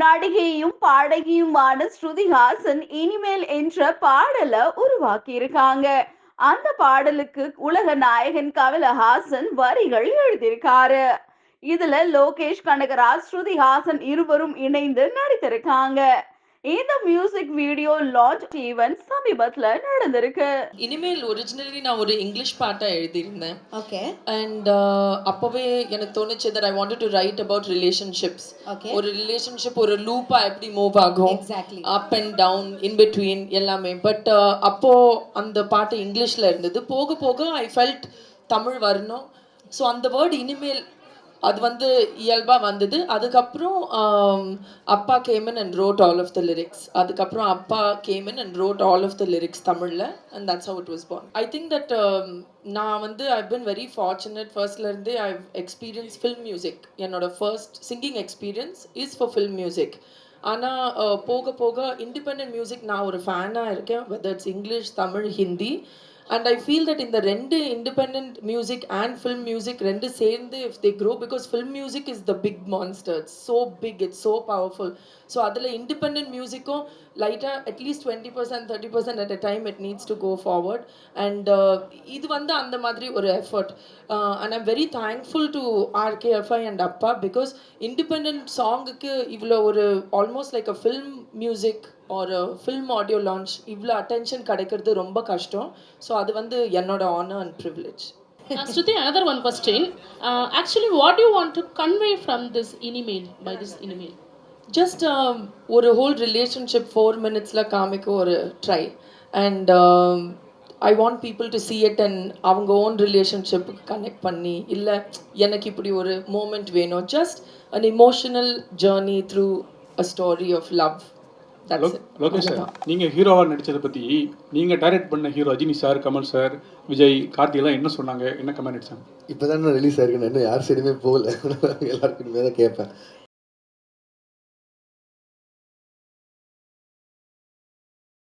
நடிகையும் பாடகியுமான ஸ்ருதிஹாசன் இனிமேல் என்ற பாடல உருவாக்கி இருக்காங்க அந்த பாடலுக்கு உலக நாயகன் கமலஹாசன் வரிகள் எழுதியிருக்காரு. இதுல லோகேஷ் கனகராஜ் ஸ்ருதிஹாசன் இருவரும் இணைந்து நடித்திருக்காங்க. இந்த மியூசிக் வீடியோ லான்ச் ஈவென்ட் சமீபத்துல நடந்திருக்கு. இனிமேல் ஒரிஜினலி நான் ஒரு இங்கிலீஷ் பாட்டை எழுதியிருந்தேன். ஓகே அண்ட் அப்போவே எனக்கு தோணுச்சு that I wanted to write about relationships okay ஒரு ரிலேஷன்ஷிப் ஒரு லூப்பா எப்படி மூவ் ஆகும்? Exactly up and down in between எல்லாமே. பட் அப்போ அந்த பாட்டு இங்கிலீஷ்ல இருந்தது. போக போக ஐ ஃபெல்ட் தமிழ் வரணும். ஸோ அந்த வேர்ட் இனிமேல் அது வந்து இயல்பாக வந்தது. அதுக்கப்புறம் அப்பா came in and wrote all of the lyrics அதுக்கப்புறம் அப்பா came in and wrote all of the lyrics தமிழில் and that's how it was born I think that நான் வந்து ஐ பின் வெரி ஃபார்ச்சுனேட் ஃபர்ஸ்ட்லேருந்தே ஐ எக்ஸ்பீரியன்ஸ் ஃபில்ம் மியூசிக் என்னோட first singing experience is for film music ஆனால் போக போக independent music நான் ஒரு ஃபேனாக இருக்கேன். Whether it's English Tamil Hindi and I feel that இந்த ரெண்டு independent music and film music ரெண்டு சேர்ந்து if they grow because film music is the big monster so big it's so powerful so அதில் independent மியூசிக்கும் லைட்டாக at least twenty percent thirty percent at a time it needs to go forward and இது வந்து அந்த மாதிரி ஒரு effort and I'm very thankful to RKFI and அப்பா because independent சாங்குக்கு இவ்வளோ ஒரு almost like a film music ஒரு ஃபில்ம் ஆடியோ லான்ச் இவ்வளோ அட்டென்ஷன் கிடைக்கிறது ரொம்ப கஷ்டம். ஸோ அது வந்து என்னோட honour and privilege one question. Uh, actually, what do you want to convey from this email, by this email? Just ஒரு ஹோல் ரிலேஷன்ஷிப் ஃபோர் மினிட்ஸில் காமிக்க ஒரு try and I want people to see it and அவங்க own ரிலேஷன்ஷிப்புக்கு connect பண்ணி இல்லை எனக்கு இப்படி ஒரு மூமெண்ட் வேணும். Just an emotional journey through a story of love Lokesh sir நீங்க ஹீரோவா நடிச்சதை பத்தி நீங்க டைரக்ட் பண்ண hero Rajini sir Kamal sir Vijay Karthi எல்லாம் என்ன சொன்னாங்க? என்ன கமெண்ட் அடிச்சாங்க? இப்போ தான் ரிலீஸ் ஆயிருக்கு நான் இன்னும் யார் சைடுமே போகல. எல்லாருக்கும் தான் கேட்பேன்.